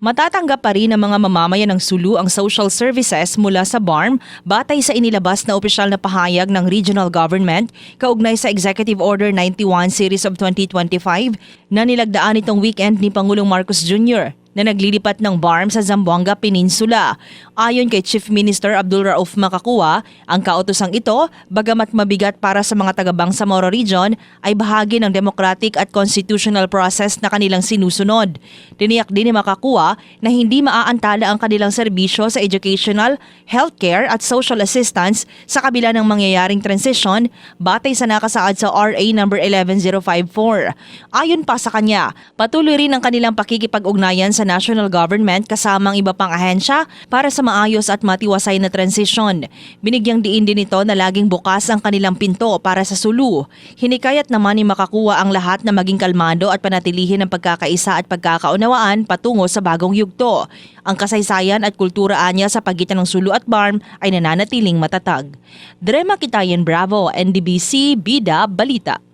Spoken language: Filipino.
Matatanggap pa rin ng mga mamamayan ng Sulu ang social services mula sa BARM batay sa inilabas na opisyal na pahayag ng regional government kaugnay sa Executive Order 91 Series of 2025 na nilagdaan itong weekend ni Pangulong Marcos Jr. na naglilipat ng BARM sa Zamboanga Peninsula. Ayon kay Chief Minister Abdul Rauf Makakuwa, ang kautosang ito, bagamat mabigat para sa mga taga Bangsamoro Region, ay bahagi ng democratic at constitutional process na kanilang sinusunod. Tiniyak din ni Makakuwa na hindi maaantala ang kanilang serbisyo sa educational, healthcare at social assistance sa kabila ng mangyayaring transition batay sa nakasaad sa RA number 11054. Ayon pa sa kanya, patuloy rin ang kanilang pakikipag-ugnayan sa national government kasama ang iba pang ahensya para sa maayos at matiwasay na transition. Binigyang diin din ito na laging bukas ang kanilang pinto para sa sulu. Hinikayat naman ni makakuha ang lahat na maging kalmado at panatilihin ang pagkakaisa at pagkakaunawaan patungo sa bagong yugto. Ang kasaysayan at kultura anya sa pagitan ng sulu at barm ay nananatiling matatag. Drema Kitayan Bravo, NDBC, Bida, Balita.